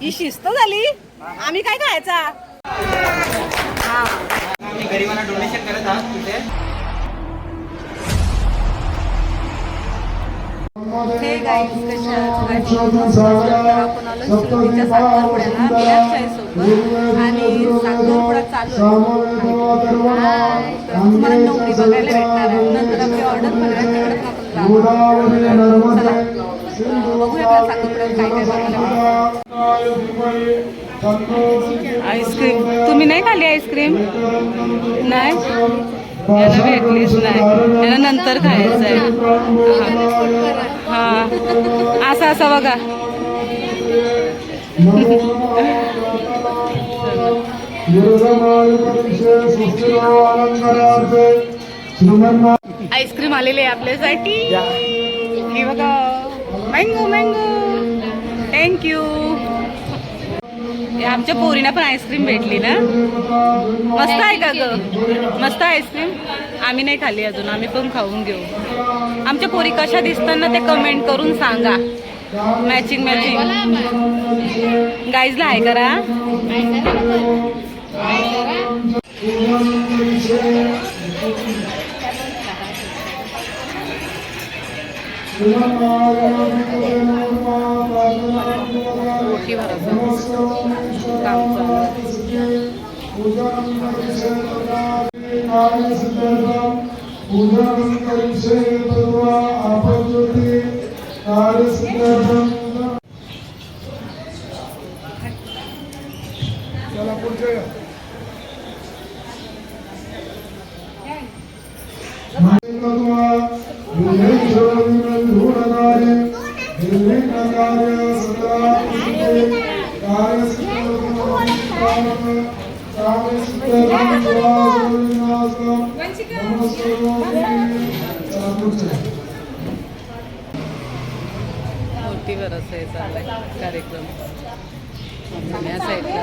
ही शिस्त झाली आम्ही काय खायचा? आम्ही गरिबांना डोनेशन करत आहोत तिथे. हे गाईस कशा आहेत? आपण आलो शिर्डीच्या साखरपुड्याला बिलास चाळीसोबत आणि साखरपुडा चालू आहे. तुम्हाला नोकरी बघायला भेटणार आहे. नंतर आपली ऑर्डर आहे तिकडे पण आपण जाऊ. आईस्क्रीम. तुम्ही नाही खाल्ली आईस्क्रीम? नाही? याला भेटलीच नाही. याला नंतर खायचं आहे. हा. असं असं बघा. आईस्क्रीम आलेली आहे आपल्यासाठी. हे बघा. मँगो मँगो थँक्यू आमच्या पोरीना पण आईस्क्रीम भेटली ना? मस्त आहे का ग? मस्त आईस्क्रीम आम्ही नाही खाल्ली अजून आम्ही पण खाऊन घेऊ. आमच्या पोरी कशा दिसताना ते कमेंट करून सांगा. मॅचिंग मॅचिंग गाईजला आहे करा. मोठी भरायचं काम चालू आहे. मोठी बरंच आहे चाललाय कार्यक्रम या साईडला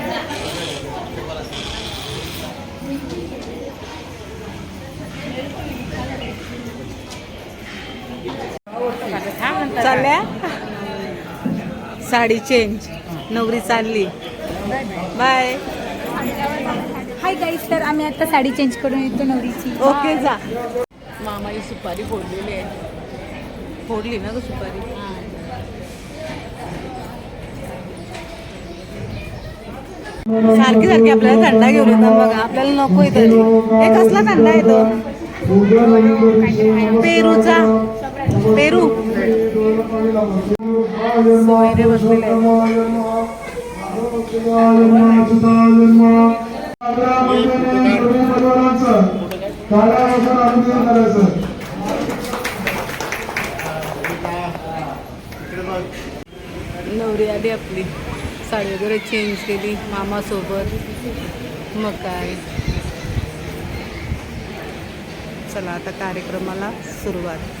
चालल्या साडी चेंज नवरी चालली. बाय हाय गाईज तर आम्ही आता साडी चेंज करून येतो नवरीची. ओके जा. मामा ही सुपारी फोडलेली आहे. फोडली ना ग सुपारी? सारखी सारखी आपल्याला थंडा घेऊन येतात बघा. आपल्याला नको तरी हे कसला थंडा येतो पेरूचा. पेरू. सोयरे बसलेले नवरी आली आपली. साडी वगैरे चेंज केली मामासोबत मग काय चला आता कार्यक्रमाला सुरुवात.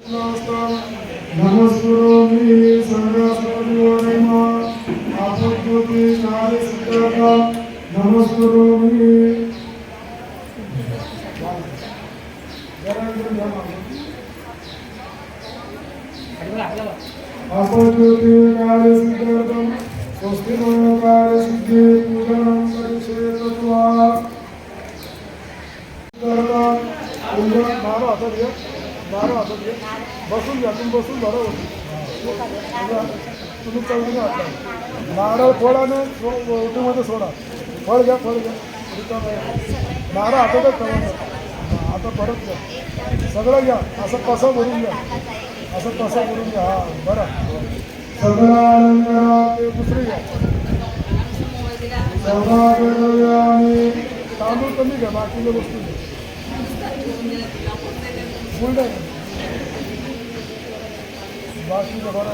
नमस्कुरोमि आपद्योति नारिसिद्धता स्वस्ति नो कार्यसिद्धि पूजनं करिष्ये तत्वा पूजन मारो आता बारा हातात घे बसून घ्या तुम्ही बसून धरा होती तुम्ही चौघी हात नारळ फळाने ओटीमध्ये सोडा. फळ घ्या फळ घ्या. नारळ हातातच ठेवा. आता परत घ्या. सगळं घ्या. असं कसं भरून घ्या. असं कसं भरून घ्या. हा बरं. सगळं दुसरी घ्या. आणि तांदूळ कमी घ्या बाकीच्या वस्तू घ्या. फुल बाकीच्या बऱ्या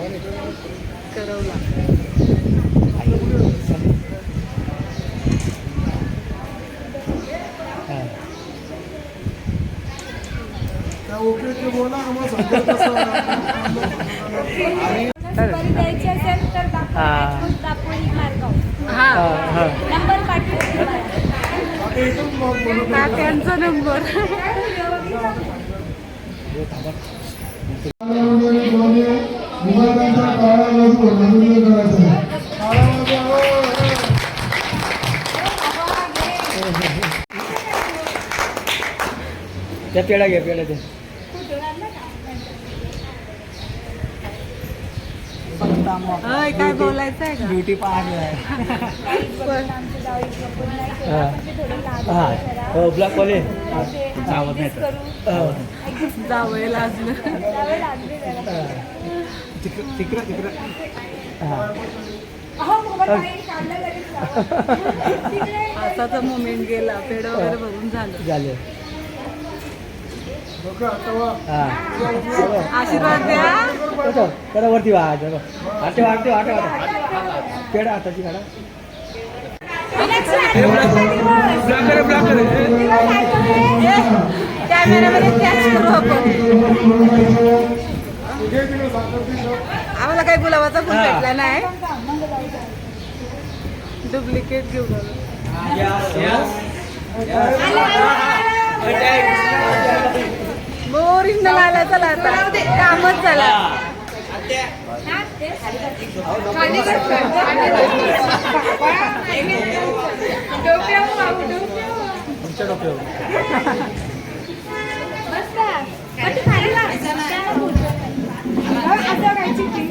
करवला सुपारी द्यायची असेल तर दापोली दापोली मार्गाव नंबर पाठवून आता नंबर मग बोलत हा त्यांचा नंबर मुघलांच्या काळापासून मनोरंजन करायचं काळामध्ये हो, हो. त्या पेढा घ्या पेढा ते होय काय बोलायचं आहे का ब्युटी पार्लर हा. हो ब्लॅक वाले. ते आवडत नाही. हो. जावं लाजलं. तिकडं तिकडं तिकडं. हा. असाचा मोमेंट गेला. पेड वगैरे भरून झालं. झाले. हा. आशीर्वाद द्या. करा वरती वा. आटे वाटे वाटे वाटे पेढा हाताची काढा कॅमेऱ्यामध्ये कॅच करू आपण घे तिकडे साखर ती ठेव. आम्हाला काही गुलाबाचा फुल. भेटला नाही. डुप्लिकेट घेऊन आलो ओरिजिनल आला चला आता. कामच झाला.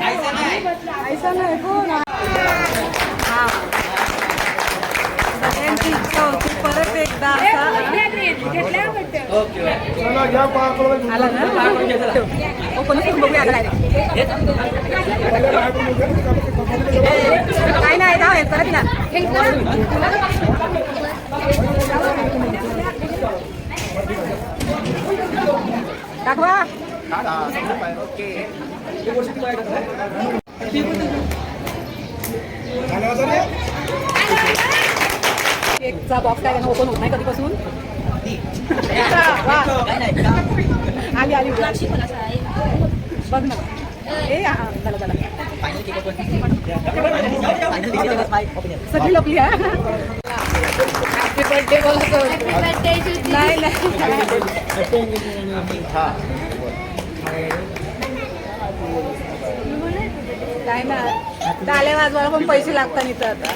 ऐसा नाही कोण हा सगळ्यांची इच्छा होती परत एकदा असा चला घ्या पाय पडवा. आला ना ओपन करून बघूया काय नाही दाव आहे परत ना दाखवा केकचा बॉक्स काय ओपन होत नाही कधीपासून. आली आली बघ ना ए झालं झालं सगळी लपली हॅपी बर्थडे बोलतो नाही नाही काय ना वाजवायला पण पैसे लागतात इथं आता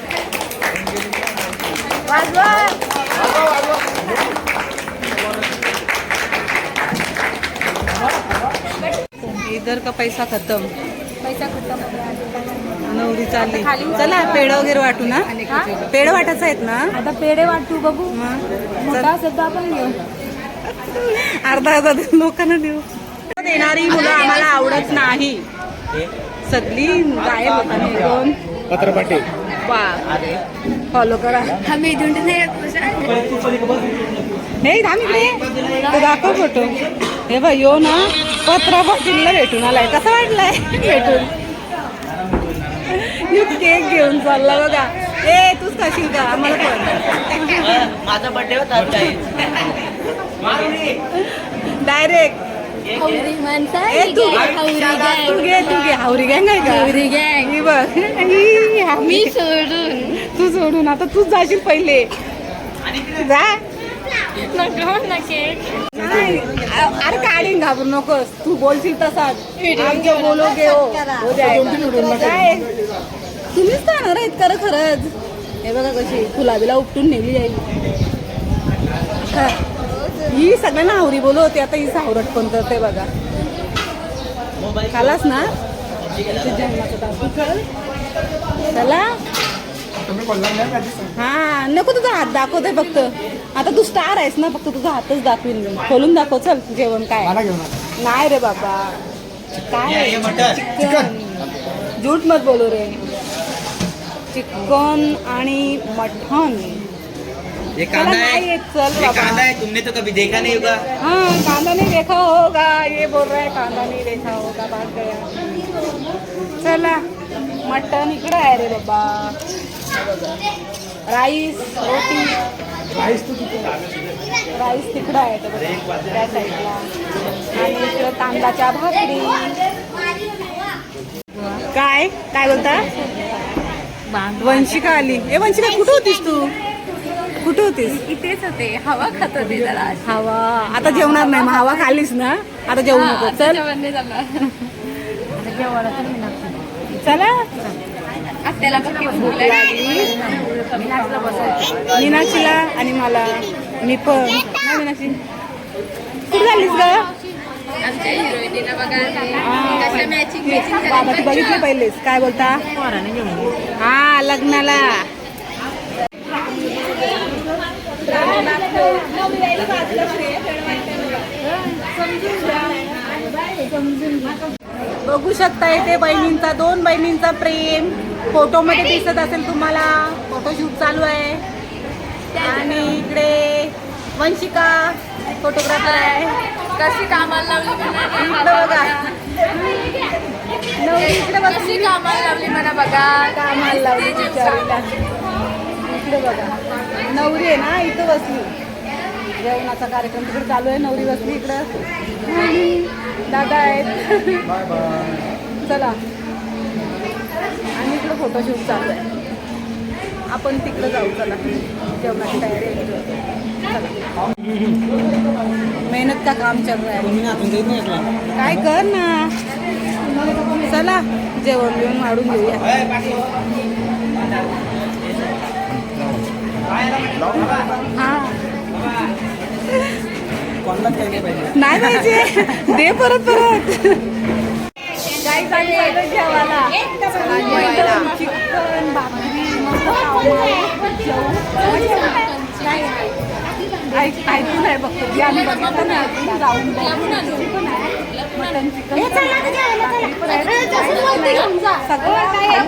वाजवा इधर का पैसा खतम? पैसा खतम हो. नवरी चालली. चला पेड वगैरे वाटू ना? पेड वाटायचं आहेत ना? आता पेढे वाटू बघू. सुद्धा आपण घेऊ अर्धा अर्धा लोकांना देऊ. देणारी मुलं आम्हाला आवडत नाही. सगळी गायब दोन पत्रपाटी फॉलो करा. आम्ही नाही. दाखव फोटो हे बाई यो ना. पत्रा पाटीलला भेटून आलाय. कसा वाटलाय? भेटून. यो केक घेऊन चालला बघा. ए तू तूच खाशील का? आम्हाला पण. माझा बर्थडे होता डायरेक्ट हावरी गँग आहे. का? हौरी गँग बघ. मी सोडून. तू सोडून. आता तूच जाशील पहिले. जा. नको ना केक नाही अरे काढीन घाबरू नकोस. तू बोलशील तसाच. आमचे बोलोगे हो. काय तुम्हीच जाणार आहेत खरं खरंच. हे बघा कशी गुलाबीला उपटून नेली जाईल हा. सगळ्यांना आवरी बोलू होती आता ही सावरट पण करते बघा. खालास ना? चल. हा नको तुझा हात दाखवते फक्त. आता तू स्टार आहेस ना फक्त तुझा हातच दाखवीन. मी खोलून दाखव चल जेवण काय. नाही रे बाबा. काय मटण. चिकन. झूठ मत बोलू रे. चिकन आणि मटन ये कांदा नाही है चल ये बाबा. कांदा है तुमने तो कभी देखा नहीं होगा. हाँ कांदा नहीं देखा होगा. ये बोल रहा है कांदा नहीं देखा होगा. भाग गया चला मटन इकडं आहे रे बाबा. राईस रोटी. राईस तू तिथे राईस तिकडं आहे ते बघा, त्या साईडला. आणि इकडं तांदळाच्या भाकरी. काय? काय बोलता? वंशिका आली. ए वंशिका कुठं होतीस तू? कुठं होतीस? इथेच होते. हवा खात होते जरा. हवा. आता जेवणार नाही. मग हवा खालीस ना? आता जेवू नको. चल. चला. आत्याला मीनाक्षीला आणि मला. मी पण. नाही मीनाक्षी. कुठे झालीस ग? आमच्या हिरोईनीला बघा. कशा मॅचिंग मॅचिंग बाबा ती बघितली पहिलेच काय बोलता? हा लग्नाला. बघू शकता इथे बहिणींचा दोन बहिणींचा प्रेम. फोटोमध्ये दिसत असेल तुम्हाला. फोटोशूट चालू आहे. आणि इकडे वंशिका फोटोग्राफर आहे. कशी कामाला लावली इकडे बघा. नवरी इकडे बघा. कशी कामाला लावली म्हणा बघा. कामाला लावली बिचारीला. इकडे बघा. नवरी आहे ना इथं बसली. जेवणाचा कार्यक्रम तिकडे चालू आहे. नवरी बसली इकडं. आणि दादा आहेत. बाय बाय चला. इकडं फोटोशूट चालू आहे आपण तिकडं जाऊ चला. जेवणाची तयारी आहे. मेहनत का काम चल रहा है काय कर ना. चला जेवण बिवण वाढून घेऊया. हा. नाही पाहिजे. दे परत परत. काही चालू आहे जेवायला चिकन भाकरी ऐकून आहे बघतो आम्ही बघितलं ना अजून जाऊन. Mutton chicken. सगळं काय.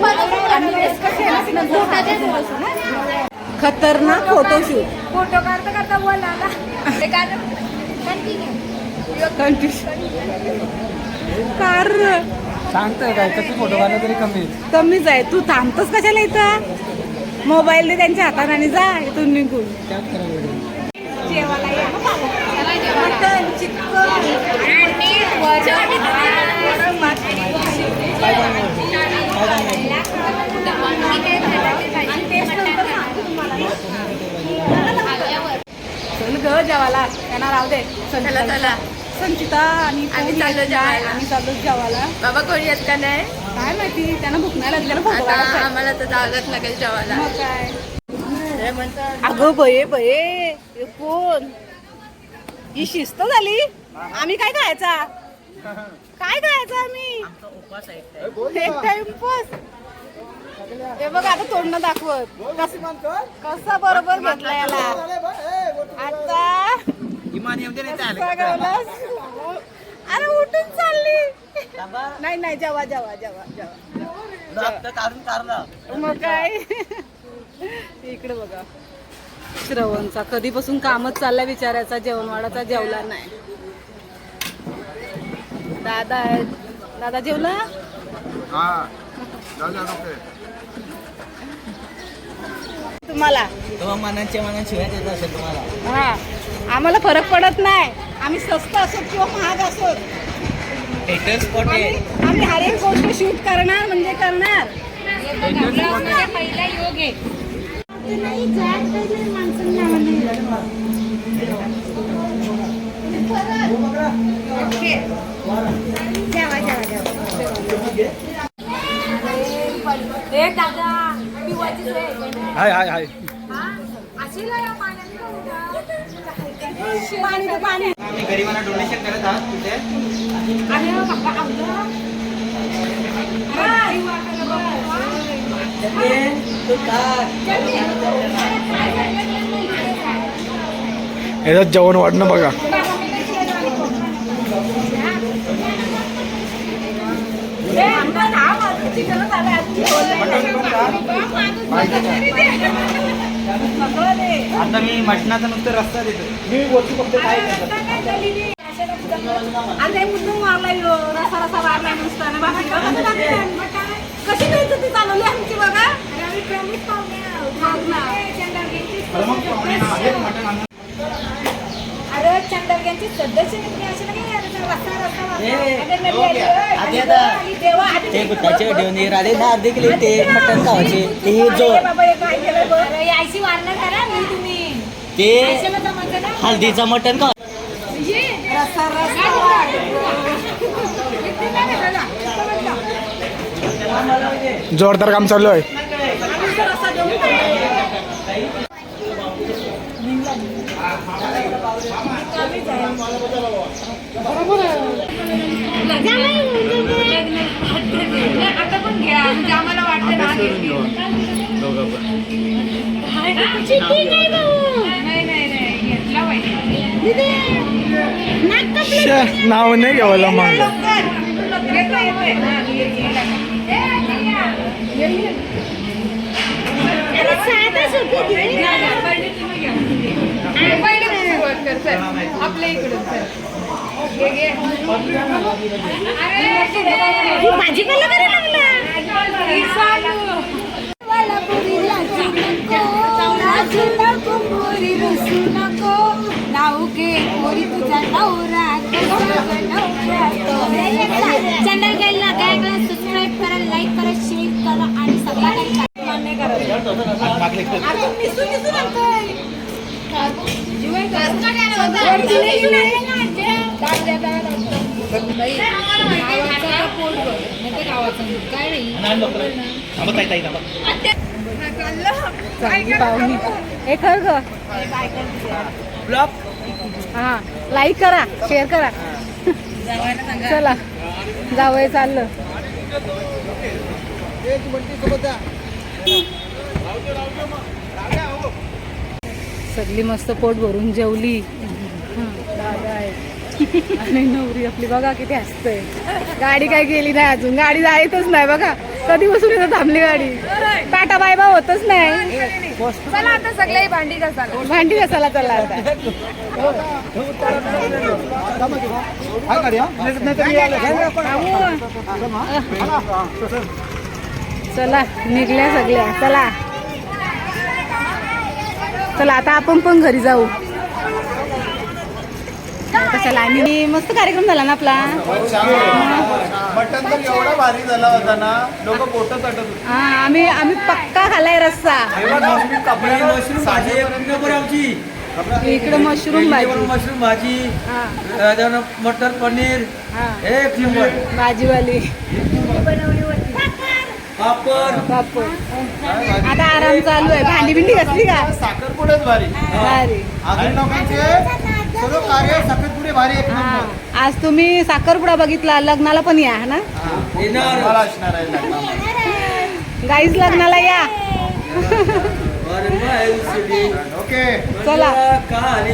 खतरनाक फोटोशूट फोटो काढता काढता बोला ते काय कार. सांगतोय काय? फोटो काढला तरी कमी. कमीच आहे. तू थांबतोस कशाला इथं? मोबाईल दे त्यांच्या हातात आणि जा इथून निघून. जेवायला या. चल ग जेवायला. त्यांना राहू दे. चला चला. संचिता आणि आम्ही चाललो. जेवायला. आम्ही चाललो जेवायला. बाबा कोणी येत का नाही? काय माहिती त्यांना भूक नाही लागली त्यांना फोटो आता आहे. आम्हाला तर जागत लागेल जेवायला. मग काय? हे म्हणतात अगं बये बये हे कोण? ही शिस्त झाली? आम्ही काय खायचा? काय खायचं आम्ही? एक टाइम उपवास हे बघ आता तोंड दाखवत. कस कसा बरोबर घेतला याला? आता अरे उठून चालली. नाही नाही जेवा जेवा जेवा जेवा. मग काय? इकडे बघा. श्रवणचा कधीपासून कामच चाललाय विचारायचा जेवणवाडाचा जेवला नाही. दादा दादा जेवला? हा. तुम्हाला? तेव्हा मनांच्या मनात शिवाय देत असेल तुम्हाला. हा. आम्हाला फरक पडत नाही. आम्ही स्वस्त असो किंवा महाग असो आम्ही हर एक गोष्ट शूट करणार म्हणजे करणार. पहिला योग आहे? हाय हाय हाय हा? अशी लय पाण्याने का उडा? पाणी तर पाणी आम्ही गरिबांना डोनेशन करत आहात तिथे. याच्यात जेवण वाढणं बघा. आता मी मटणाचा नुसतं रस्ता देतो मी वरती फक्त काय आणि हे मुद्दाम मारला ह्यो. रसा रसा मारला नुसता आणि बाकी कसं लागतं? कशी द्यायचं ती चालवली आमची बघा. अरे चंदरग्यांची सदस्य निघली अशी नाही ते गुट्टाचे ठेवून राधे दहा अर्धे किलो ते मटण खावायचे. ते ना? हल्दीचं मटण खा. रस्सा रस्सा जोरदार काम चालू आहे आता पण घ्या म्हणजे आम्हाला वाटतं ना नाही नाही नाही घेतला पाहिजे नाव नाही घ्यावायला मग येतोय. पहिले तुम्ही घ्या. पहिले सुरुवात कर, आपल्या इकडून सर घे, घे. भाजीपाला करायला चॅनल गेला काय करा सबस्क्राईब करा लाईक करा शेअर करा आणि हे खर ग हा लाईक करा शेअर करा चला जावय चाललं सगळी मस्त पोट भरून जेवली. आणि नवरी आपली बघा किती हसतंय. गाडी काय गेली नाही अजून. गाडी जायतच नाही बघा. कधी बसून येतं थांबली गाडी? टाटा बाय बा होतच नाही. चला आता सगळ्याही भांडी घासाला भांडी घासायला चला आता. चला निघल्या सगळ्या. चला. चला आता आपण पण घरी जाऊ. कशाला आणि मस्त कार्यक्रम झाला ना आपला. मटन तर एवढा भारी झाला होता ना लोक तटत होते. हा आम्ही आम्ही पक्का खाल्लाय रस्सा. इकडे मशरूम भाजी. मशरूम भाजी हा. मटर पनीर हा. एक नंबर भाजीवाली. पापड. पापड. आता आराम चालू आहे. भांडी बिंडी घातली का साखरपुडेच भारी. भारी. आधी लोकांचे आज तुम्ही साखरपुडा बघितला लग्नाला पण या ना. गाईज लग्नाला या. ओके. चला. काली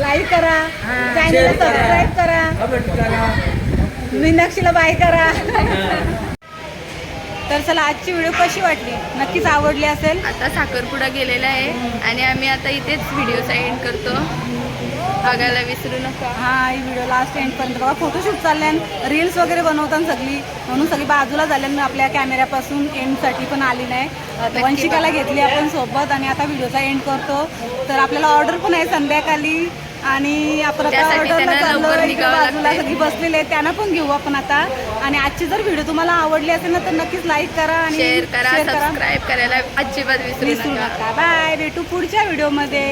लाईक करा. चॅनल सबस्क्राईब करा. मीनाक्षीला बाय करा. चला आजची व्हिडिओ कशी वाटली? नक्कीच आवडली असेल. आता साखरपुडा गेलेला आहे आणि आम्ही आता इथेच व्हिडिओचा एंड करतो. बघायला विसरू नका. हा ही व्हिडिओ लास्ट एंडपर्यंत बघा. फोटोशूट चालले रील्स वगैरे बनवताना सगळी म्हणून सगळी बाजूला झाल्या आपल्या कॅमेऱ्यापासून एंडसाठी पण आली नाही. वंशिकाला घेतली आपण सोबत आणि आता व्हिडिओचा एंड करतो. तर आपल्याला ऑर्डर पण आहे संध्याकाळी. आणि आपण आता ऑर्डरला चाललो इकडे बाजूला. सगळी बसलेले आहेत त्यांना पण घेऊ आपण आता. आणि आजची जर व्हिडिओ तुम्हाला आवडली असेल ना तर नक्कीच लाईक करा आणि शेअर करा सबस्क्राईब करायला अजिबात विसरू नका. नका. बाय भेटू पुढच्या व्हिडिओमध्ये